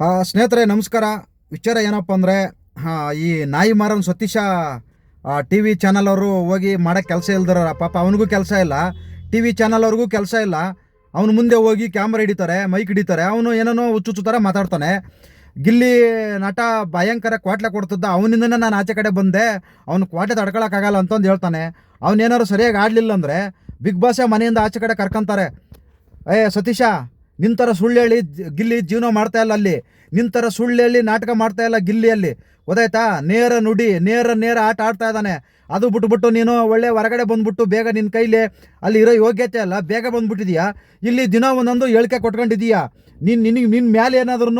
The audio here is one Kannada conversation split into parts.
ಸ್ನೇಹಿತರೆ, ನಮಸ್ಕಾರ. ವಿಚಾರ ಏನಪ್ಪ ಅಂದರೆ ಈ ನಾಯಿ Maran Satish T V channel ಅವರು ಹೋಗಿ ಮಾಡೋಕ್ಕೆ ಕೆಲಸ ಇಲ್ದಾರ ಪಾಪ ಅವನಿಗೂ ಕೆಲಸ ಇಲ್ಲ. ಟಿ ವಿ ಚಾನಲ್ ಅವ್ರಿಗೂ ಕೆಲಸ ಇಲ್ಲ. ಅವನು ಮುಂದೆ ಹೋಗಿ ಕ್ಯಾಮ್ರಾ ಹಿಡಿತಾರೆ, ಮೈಕ್ ಹಿಡಿತಾರೆ, ಅವನು ಏನೇನೋ ಹುಚ್ಚು ಥರ ಮಾತಾಡ್ತಾನೆ. ಗಿಲ್ಲಿ ನಟ ಭಯಂಕರ ಕ್ವಾಟ್ಲೆ ಕೊಡ್ತಿದ್ದ, ಅವನಿಂದನೇ ನಾನು ಆಚೆ ಕಡೆ ಬಂದೆ, ಅವ್ನು ಕ್ವಾಟೆ ತಡ್ಕೊಳಕ್ಕಾಗಲ್ಲ ಅಂತಂದು ಹೇಳ್ತಾನೆ. ಅವನೇನಾದ್ರು ಸರಿಯಾಗಿ ಆಡಲಿಲ್ಲ ಅಂದರೆ, ಬಿಗ್ ಬಾಸೇ ಮನೆಯಿಂದ ಆಚೆ ಕಡೆ ಕರ್ಕೊಂತಾರೆ. ಏ, ಸತೀಶ ನಿಂತರ ಸುಳ್ಳು ಹೇಳಿ ಗಿಲ್ಲಿ ಜೀವನ ಮಾಡ್ತಾ ಇಲ್ಲ ಅಲ್ಲಿ. ನಿಂತರ ಸುಳ್ಳು ಹೇಳಿ ನಾಟಕ ಮಾಡ್ತಾ ಇಲ್ಲ ಗಿಲ್ಲಿಯಲ್ಲಿ. ಗೊತ್ತಾಯ್ತಾ? ನೇರ ನುಡಿ, ನೇರ ನೇರ ಆಟ ಆಡ್ತಾ ಇದ್ದಾನೆ. ಅದು ಬಿಟ್ಬಿಟ್ಟು ನೀನು ಒಳ್ಳೆ ಹೊರಗಡೆ ಬಂದ್ಬಿಟ್ಟು ಬೇಗ ನಿನ್ನ ಕೈಲಿ ಅಲ್ಲಿ ಇರೋ ಯೋಗ್ಯತೆ ಅಲ್ಲ, ಬೇಗ ಬಂದ್ಬಿಟ್ಟಿದೀಯಾ? ಇಲ್ಲಿ ದಿನ ಒಂದೊಂದು ಹೇಳಿಕೆ ಕೊಟ್ಕೊಂಡಿದೀಯಾ? ನೀನು ನಿನಗೆ ನಿನ್ನ ಮೇಲೆ ಏನಾದ್ರೂ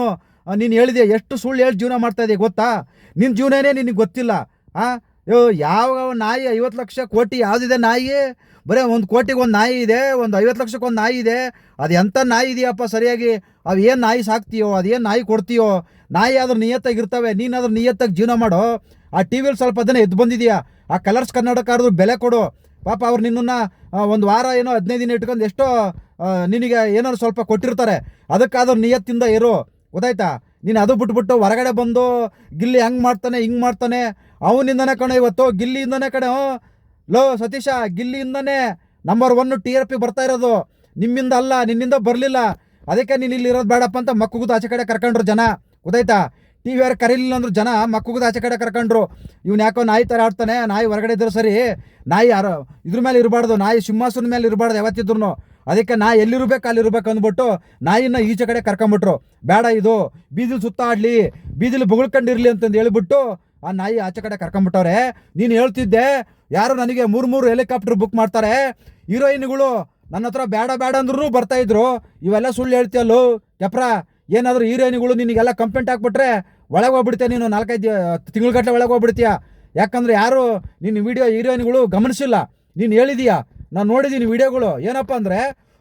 ನೀನು ಹೇಳಿದೆ ಎಷ್ಟು ಸುಳ್ಳು ಹೇಳಿ ಜೀವನ ಮಾಡ್ತಾ ಇದೆಯಾ, ಗೊತ್ತಾ? ನಿನ್ನ ಜೀವನನೇ ನಿನಗೆ ಗೊತ್ತಿಲ್ಲ, ಆ? ಯೋ ಯಾವ ನಾಯಿ ಐವತ್ತು ಲಕ್ಷ ಕೋಟಿ ಯಾವುದಿದೆ ನಾಯಿ? ಬರೀ ಒಂದು ಕೋಟಿಗೆ ಒಂದು ನಾಯಿ ಇದೆ, ಒಂದು ಐವತ್ತು ಲಕ್ಷಕ್ಕೆ ಒಂದು ನಾಯಿ ಇದೆ. ಅದು ಎಂಥ ನಾಯಿ ಇದೆಯಪ್ಪ ಸರಿಯಾಗಿ? ಅವು ಏನು ನಾಯಿ ಸಾಕ್ತೀಯೋ ಅದೇನು ನಾಯಿ ಕೊಡ್ತೀಯೋ? ನಾಯಿ ಆದ್ರೂ ನಿಯತ್ತಾಗಿ ಇರ್ತವೆ ನೀನಾದ್ರೂ ನಿಯತ್ತಾಗಿ ಜೀವನ ಮಾಡೋ? ಆ ಟಿ ವಿಲಿ ಸ್ವಲ್ಪ ದಿನ ಎದ್ದು ಬಂದಿದೆಯಾ? ಆ ಕಲರ್ಸ್ ಕನ್ನಡಕ್ಕಾದ್ರೂ ಬೆಲೆ ಕೊಡು. ಪಾಪ ಅವ್ರು ನಿನ್ನನ್ನು ಒಂದು ವಾರ ಏನೋ ಹದಿನೈದು ದಿನ ಇಟ್ಕೊಂಡು ಎಷ್ಟೋ ನಿನಗೆ ಏನಾದ್ರು ಸ್ವಲ್ಪ ಕೊಟ್ಟಿರ್ತಾರೆ. ಅದಕ್ಕಾದ್ರೂ ನಿಯತ್ತಿಂದ ಇರು. ಗೊತ್ತಾಯ್ತಾ? ನೀನು ಅದು ಬಿಟ್ಬಿಟ್ಟು ಹೊರಗಡೆ ಬಂದು ಗಿಲ್ಲಿ ಹಂಗೆ ಮಾಡ್ತಾನೆ, ಹಿಂಗೆ ಮಾಡ್ತಾನೆ. ಅವನಿಂದನೇ ಕಣ ಇವತ್ತು, ಗಿಲ್ಲಿಯಿಂದನೇ ಕಣೆ. ಲೋ Satish, ಗಿಲ್ಲಿಯಿಂದನೇ number one T R P ಬರ್ತಾ ಇರೋದು. ನಿಮ್ಮಿಂದ ಅಲ್ಲ, ನಿನ್ನಿಂದ ಬರಲಿಲ್ಲ. ಅದಕ್ಕೆ ನೀನು ಇಲ್ಲಿ ಇರೋದು ಬೇಡಪ್ಪ ಅಂತ ಮಕ್ಕುಗುದು ಆಚೆ ಕಡೆ ಕರ್ಕೊಂಡ್ರು ಜನ. ಗೊತ್ತಾಯ್ತಾ? ಟಿ ವಿ ಆರ್ ಕರೀಲಿಲ್ಲ ಅಂದ್ರೆ ಜನ ಮಕ್ಕುಗುದು ಆಚೆ ಕಡೆ ಕರ್ಕೊಂಡ್ರು. ಇವ್ನು ಯಾಕೋ ನಾಯಿ ಥರ ಆಡ್ತಾನೆ, ನಾಯಿ ಹೊರಗಡೆ ಇದ್ರು ಸರಿ. ನಾಯಿ ಯಾರು, ಇದ್ರ ಮೇಲೆ ಇರಬಾರ್ದು, ನಾಯಿ ಸಿಂಹಾಸನ ಮೇಲೆ ಇರಬಾರ್ದು ಯಾವತ್ತಿದ್ರು ಅದಕ್ಕೆ ನಾ ಎಲ್ಲಿರ್ಬೇಕು, ಅಲ್ಲಿರ್ಬೇಕು ಅಂದ್ಬಿಟ್ಟು ನಾಯಿನ ಈಚೆ ಕಡೆ ಕರ್ಕೊಂಬಿಟ್ರು. ಬೇಡ ಇದು, ಬೀದಿಲಿ ಸುತ್ತಾಡಲಿ, ಬೀದಿಲಿ ಬೊಗಳ್ಕೊಂಡಿರಲಿ ಅಂತಂದು ಹೇಳ್ಬಿಟ್ಟು ಆ ನಾಯಿ ಆಚೆ ಕಡೆ ಕರ್ಕೊಂಬಿಟ್ಟವ್ರೆ ನೀನು ಹೇಳ್ತಿದ್ದೆ, ಯಾರು ನನಗೆ ಮೂರು ಮೂರು ಹೆಲಿಕಾಪ್ಟರ್ ಬುಕ್ ಮಾಡ್ತಾರೆ, ಹೀರೋಯಿನ್ಗಳು ನನ್ನ ಹತ್ರ ಬೇಡ ಬೇಡ ಅಂದ್ರೂ ಬರ್ತಾ ಇದ್ರು, ಇವೆಲ್ಲ ಸುಳ್ಳು ಹೇಳ್ತೀಯಲ್ಲೋ, ಕೆಪ್ರ, ಏನಾದರೂ ಹೀರೋಯಿನ್ಗಳು ನಿನಗೆಲ್ಲ ಕಂಪ್ಲೇಂಟ್ ಹಾಕ್ಬಿಟ್ರೆ ಒಳಗೆ ಹೋಗ್ಬಿಡ್ತೀಯ ನೀನು, ನಾಲ್ಕೈದು ತಿಂಗಳಗಟ್ಟಲೆ ಒಳಗೆ ಹೋಗ್ಬಿಡ್ತೀಯ? ಯಾಕಂದ್ರೆ ಯಾರು ನಿನ್ನ ವಿಡಿಯೋ ಹೀರೋಯಿನ್ಗಳು ಗಮನಿಸಿಲ್ಲ. ನೀನು ಹೇಳಿದೀಯಾ? ನಾನು ನೋಡಿದ್ದೀನಿ ವಿಡಿಯೋಗಳು. ಏನಪ್ಪ ಅಂದರೆ,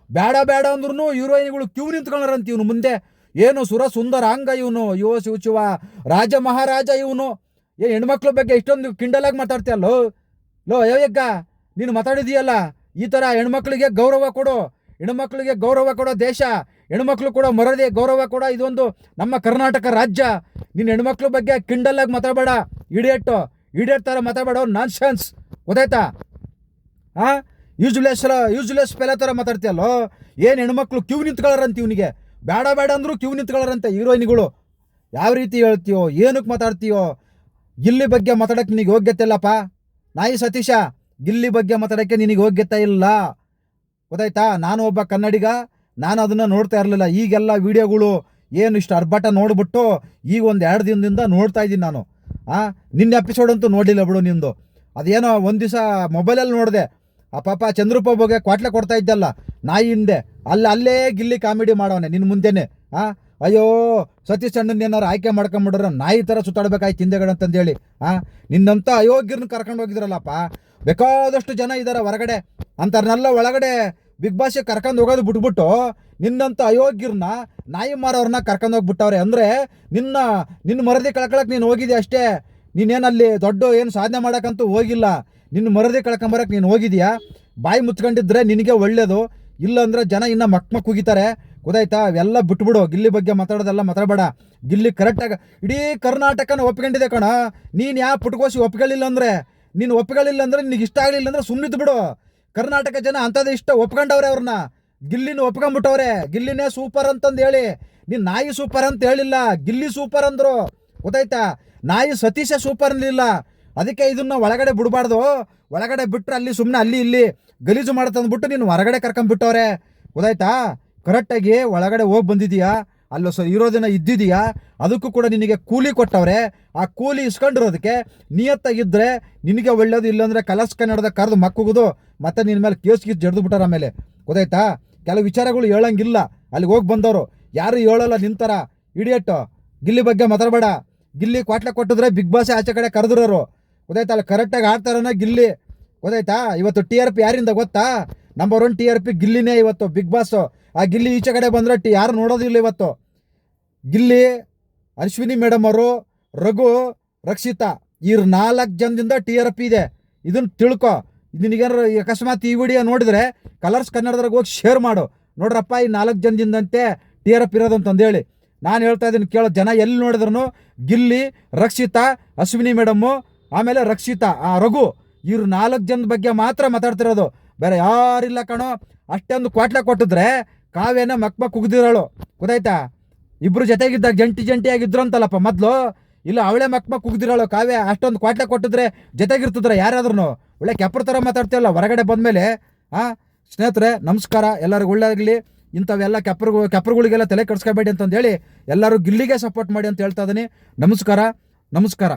ಬೇಡ ಬೇಡ ಅಂದ್ರೂ ಹೀರೋಯಿನ್ಗಳು ಕ್ಯೂ ನಿಂತ್ಕೊಳ್ಳಾರಂತ ಇವನು ಮುಂದೆ. ಏನು ಸುರ ಸುಂದರ ಅಂಗ ಇವನು ಯುವ ಶಿವ ಶಿವ, ರಾಜ ಮಹಾರಾಜ ಇವನು. ಏ, ಹೆಣ್ಮಕ್ಳ ಬಗ್ಗೆ ಇಷ್ಟೊಂದು ಕಿಂಡಲಾಗಿ ಮಾತಾಡ್ತೀಯಲ್ಲೋ? ಲೋ ಅಯ್ಯಕ್ಕ ನೀನು ಮಾತಾಡಿದೀಯಲ್ಲ? ಈ ಥರ ಹೆಣ್ಮಕ್ಳಿಗೆ ಗೌರವ ಕೊಡು, ಹೆಣ್ಮಕ್ಳಿಗೆ ಗೌರವ ಕೊಡೋ ದೇಶ, ಹೆಣ್ಮಕ್ಳು ಕೂಡ ಮರದಿ ಗೌರವ ಕೂಡ ಇದೊಂದು ನಮ್ಮ ಕರ್ನಾಟಕ ರಾಜ್ಯ. ನಿನ್ನ ಹೆಣ್ಮಕ್ಳ ಬಗ್ಗೆ ಕಿಂಡಲಾಗಿ ಮಾತಾಡಬೇಡ ಇಡಿಯಟ್ಟು ಇಡಿಯಟ್ ಥರ ಮಾತಾಡಬೇಡ ನಾನ್ ಸೆನ್ಸ್ ಗೊತ್ತಾಯ್ತಾ ಹಾಂ ಯೂಸ್ಲೆಸ್ ಯೂಸ್ಲೆಸ್ ಪೆಲೆ ಥರ ಮಾತಾಡ್ತೀಯಲ್ಲೋ? ಏನು ಹೆಣ್ಮಕ್ಳು ಕ್ಯೂ ನಿಂತ್ಕೊಳ್ಳಾರಂತ ಇವನಿಗೆ? ಬೇಡ ಬೇಡ ಅಂದರೂ ಕ್ಯೂ ನಿಂತ್ಕೊಳ್ಳಾರಂತೆ ಹೀರೋಯಿನ್ಗಳು. ಯಾವ ರೀತಿ ಹೇಳ್ತೀಯೋ, ಏನಕ್ಕೆ ಮಾತಾಡ್ತೀಯೋ? ಗಿಲ್ಲಿ ಬಗ್ಗೆ ಮಾತಾಡಕ್ಕೆ ನಿನಗೆ ಯೋಗ್ಯತೆ ಇಲ್ಲಪ್ಪ? ನಾಯಿ ಸತೀಶ, ಗಿಲ್ಲಿ ಬಗ್ಗೆ ಮಾತಾಡೋಕ್ಕೆ ನಿನಗೆ ಯೋಗ್ಯತೆ ಇಲ್ಲ. ಗೊತ್ತಾಯ್ತಾ? ನಾನು ಒಬ್ಬ ಕನ್ನಡಿಗ, ನಾನು ಅದನ್ನು ನೋಡ್ತಾ ಇರಲಿಲ್ಲ. ಈಗೆಲ್ಲ ವೀಡಿಯೋಗಳು ಏನು ಇಷ್ಟು ಅರ್ಭಟ ನೋಡ್ಬಿಟ್ಟು ಈಗ ಒಂದು ಎರಡು ದಿನದಿಂದ ನೋಡ್ತಾ ಇದ್ದೀನಿ ನಾನು. ಆ, ನಿನ್ನ ಎಪಿಸೋಡ್ ಅಂತೂ ನೋಡಲಿಲ್ಲ ಬಿಡು ನಿಂದು. ಅದೇನೋ ಒಂದು ದಿವಸ ಮೊಬೈಲಲ್ಲಿ ನೋಡಿದೆ. ಆ ಪಾಪ ಚಂದ್ರಪ್ಪ ಕ್ವಾಟ್ಲೆ ಕೊಡ್ತಾ ಇದ್ದಲ್ಲ, ನಾಯಿ ಹಿಂದೆ. ಅಲ್ಲಿ ಅಲ್ಲೇ ಗಿಲ್ಲಿ ಕಾಮಿಡಿ ಮಾಡೋನೆ ನಿನ್ನ ಮುಂದೆನೆ. ಆ ಅಯ್ಯೋ, ಸತೀಶ್ ಅಣ್ಣನ ಏನಾರು ಆಯ್ಕೆ ಮಾಡ್ಕೊಂಬಿಡ್ರ ನಾಯಿ ಥರ ಸುತ್ತಾಡ್ಬೇಕಾಯ್ತು ಹಿಂದೆಗಡೆ ಆ? ನಿನ್ನಂತ ಅಯೋಗ್ಯರನ್ನ ಕರ್ಕೊಂಡು ಹೋಗಿದ್ರಲ್ಲಪ್ಪ, ಬೇಕಾದಷ್ಟು ಜನ ಇದ್ದಾರೆ ಹೊರಗಡೆ ಅಂಥವ್ರನ್ನೆಲ್ಲ ಒಳಗಡೆ ಬಿಗ್ ಬಾಸ್ಗೆ ಕರ್ಕೊಂಡು ಹೋಗೋದು ಬಿಟ್ಬಿಟ್ಟು ನಿನ್ನಂತ ಅಯೋಗ್ಯರನ್ನ, ನಾಯಿ ಮಾರೋರ್ನ ಕರ್ಕೊಂಡು ಹೋಗ್ಬಿಟ್ಟವ್ರೆ ಅಂದರೆ ನಿನ್ನ ನಿನ್ನ ಮರದಿ ಕಳ್ಕೊಳಕ್ಕೆ ನೀನು ಹೋಗಿದ್ದೆ ಅಷ್ಟೇ? ನೀನೇನಲ್ಲಿ ದೊಡ್ಡ ಏನು ಸಾಧನೆ ಮಾಡೋಕ್ಕಂತೂ ಹೋಗಿಲ್ಲ, ನಿನ್ನ ಮರದಿ ಕಳ್ಕೊಂಬರಕ್ಕೆ ನೀನು ಹೋಗಿದ್ಯಾ? ಬಾಯಿ ಮುಚ್ಕೊಂಡಿದ್ರೆ ನಿನಗೆ ಒಳ್ಳೆಯದು ಇಲ್ಲಾಂದ್ರೆ ಜನ ಇನ್ನು ಮಕ್ಮಕ್ ಮಕ್ ಕುಗಿತಾರೆ ಗೊತ್ತಾಯ್ತಾ? ಅವೆಲ್ಲ ಬಿಟ್ಬಿಡು. ಗಿಲ್ಲಿ ಬಗ್ಗೆ ಮಾತಾಡೋದೆಲ್ಲ ಮಾತಾಡಬೇಡ. ಗಿಲ್ಲಿ ಕರೆಕ್ಟಾಗಿ ಇಡೀ ಕರ್ನಾಟಕನ ಒಪ್ಕೊಂಡಿದೆ ಕಣ. ನೀನು ಯಾವ ಪುಟ್ಕೋಸಿ ಒಪ್ಕೊಳ್ಳಿಲ್ಲ ಅಂದರೆ? ನೀನು ಒಪ್ಕೊಳ್ಳಿಲ್ಲ ಅಂದರೆ ನಿನಗೆ ಇಷ್ಟ ಆಗಲಿಲ್ಲ ಅಂದರೆ ಸುಮ್ಮನಿದ್ದು ಬಿಡು. ಕರ್ನಾಟಕ ಜನ ಅಂಥದ್ದು ಇಷ್ಟ ಒಪ್ಕೊಂಡವ್ರೆ ಅವ್ರನ್ನ. ಗಿಲ್ಲಿನ ಒಪ್ಕೊಂಡ್ಬಿಟ್ಟವ್ರೆ ಗಿಲ್ಲಿನೇ ಸೂಪರ್ ಅಂತಂದು ಹೇಳಿ. ನೀನು ನಾಯಿ ಸೂಪರ್ ಅಂತ ಹೇಳಿಲ್ಲ. ಗಿಲ್ಲಿ ಸೂಪರ್ ಅಂದರು. ಗೊತ್ತಾಯ್ತಾ? ನಾಯಿ ಸತೀಶ ಸೂಪರ್ ಅನ್ನಲಿಲ್ಲ ಅದಕ್ಕೆ ಇದನ್ನ ಒಳಗಡೆ ಬಿಡಬಾರ್ದು. ಒಳಗಡೆ ಬಿಟ್ಟರೆ ಅಲ್ಲಿ ಸುಮ್ಮನೆ ಅಲ್ಲಿ ಇಲ್ಲಿ ಗಲೀಜು ಮಾಡ್ತಂದ್ಬಿಟ್ಟು ನೀನು ಹೊರಗಡೆ ಕರ್ಕೊಂಬಿಟ್ಟವ್ರೆ. ಗೊತ್ತಾಯ್ತಾ? ಕರೆಕ್ಟಾಗಿ ಒಳಗಡೆ ಹೋಗಿ ಬಂದಿದೀಯಾ? ಸೊ ಇರೋ ದಿನ ಇದ್ದಿದೆಯಾ? ಅದಕ್ಕೂ ಕೂಡ ನಿನಗೆ ಕೂಲಿ ಕೊಟ್ಟವ್ರೆ. ಆ ಕೂಲಿ ಇಸ್ಕೊಂಡಿರೋದಕ್ಕೆ ನಿಯತ್ತಾಗಿದ್ದರೆ ನಿನಗೆ ಒಳ್ಳೇದು ಇಲ್ಲಾಂದರೆ ಕಲರ್ಸ್ ಕನ್ನಡದ ಕರೆದು ಮಕ್ಕುಗುದು, ಮತ್ತೆ ನಿನ್ನ ಮೇಲೆ ಕೇಸ್ ಗೀಸ್ ಜಡ್ದು ಬಿಟ್ಟಾರ ಆಮೇಲೆ. ಗೊತ್ತಾಯ್ತಾ? ಕೆಲವು ವಿಚಾರಗಳು ಹೇಳಂಗಿಲ್ಲ. ಅಲ್ಲಿಗೆ ಹೋಗಿ ಬಂದವರು. ಯಾರು ಹೇಳಲ್ಲ ನಿಂತಾರ ಇಡಿಯಟ್ಟು. ಗಿಲ್ಲಿ ಬಗ್ಗೆ ಮಾತಾಡಬೇಡ. ಗಿಲ್ಲಿ ಕ್ವಾಟ್ಲೆ ಕೊಟ್ಟಿದ್ರೆ ಬಿಗ್ ಬಾಸ್ ಆಚೆ ಕಡೆ ಕರೆದಿರೋರು. ಗೊತ್ತಾಯ್ತಾ? ಅಲ್ಲಿ ಕರೆಕ್ಟಾಗಿ ಆಡ್ತಾರನ ಗಿಲ್ಲಿ. ಗೊತ್ತಾಯ್ತಾ? ಇವತ್ತು ಟಿ ಆರ್ ಪಿ ಯಾರಿಂದ ಗೊತ್ತಾ? Number one T R P ಗಿಲ್ಲಿನೇ ಇವತ್ತು ಬಿಗ್ ಬಾಸ್. ಆ ಗಿಲ್ಲಿ ಈಚೆ ಕಡೆ ಬಂದರೆ ಟಿ ಯಾರು ನೋಡೋದಿಲ್ಲ ಇವತ್ತು. ಗಿಲ್ಲಿ, ಅಶ್ವಿನಿ ಮೇಡಮ್ ಅವರು, ರಘು, ರಕ್ಷಿತಾ, ಈ ನಾಲ್ಕು ಜನದಿಂದ ಟಿ ಆರ್ ಪಿ ಇದೆ. ಇದನ್ನು ತಿಳ್ಕೊ. ನಿನಗೇನಾರು ಅಕಸ್ಮಾತ್ ಈ ವಿಡಿಯೋ ನೋಡಿದ್ರೆ ಕಲರ್ಸ್ ಕನ್ನಡದ್ರಾಗ ಹೋಗಿ ಶೇರ್ ಮಾಡು. ನೋಡ್ರಪ್ಪ, ಈ ನಾಲ್ಕು ಜನದಿಂದಂತೆ ಟಿ ಆರ್ ಎಫ್ ಇರೋದು ಅಂತಂದೇಳಿ. ನಾನು ಹೇಳ್ತಾ ಇದ್ದೀನಿ ಕೇಳೋ, ಜನ ಎಲ್ಲಿ ನೋಡಿದ್ರು ಗಿಲ್ಲಿ, ರಕ್ಷಿತಾ, ಅಶ್ವಿನಿ ಮೇಡಮ್ಮು ಆಮೇಲೆ ರಕ್ಷಿತಾ, ಆ ರಘು, ಇವ್ರು ನಾಲ್ಕು ಜನದ ಬಗ್ಗೆ ಮಾತ್ರ ಮಾತಾಡ್ತಿರೋದು. ಬೇರೆ ಯಾರಿಲ್ಲ ಕಣೋ. ಅಷ್ಟೊಂದು ಕ್ವಾಟ್ಲೆ ಕೊಟ್ಟಿದ್ರೆ ಕಾವ್ಯನ ಮಕ್ಮ ಕುಗ್ದಿರೋಳು. ಗೊತ್ತಾಯ್ತಾ? ಇಬ್ರು ಜೊತೆಗಿದ್ದಾಗ ಜಂಟಿ ಜಂಟಿಯಾಗಿದ್ರು ಅಂತಲ್ಲಪ್ಪ ಮೊದ್ಲು. ಇಲ್ಲ ಅವಳೆ ಮಕ್ಮ ಕುಗ್ದಿರೋಳು. ಕಾವ್ಯ ಅಷ್ಟೊಂದು ಕ್ವಾಟ್ಲೆ ಕೊಟ್ಟಿದ್ರೆ ಜೊತೆಗಿರ್ತಿದ್ರೆ ಯಾರಾದ್ರೂ ಒಳ್ಳೆ ಕೆಪ್ರ ಥರ ಮಾತಾಡ್ತೀವಲ್ಲ ಹೊರಗಡೆ ಬಂದಮೇಲೆ. ಆ? ಸ್ನೇಹಿತರೆ, ನಮಸ್ಕಾರ. ಎಲ್ಲರಿಗೂ ಒಳ್ಳೆಯಾಗಲಿ ಇಂಥವೆಲ್ಲ ಕೆಪ್ರಗಳು ಕೆಪ್ರಗಳಿಗೆಲ್ಲ ತಲೆ ಕೆಡಿಸ್ಕೋಬೇಡಿ ಅಂತಂದೇಳಿ ಎಲ್ಲರೂ ಗಿಲ್ಲಿಗೆ ಸಪೋರ್ಟ್ ಮಾಡಿ ಅಂತ ಹೇಳ್ತಾ ಇದ್ದೀನಿ ನಮಸ್ಕಾರ. ನಮಸ್ಕಾರ.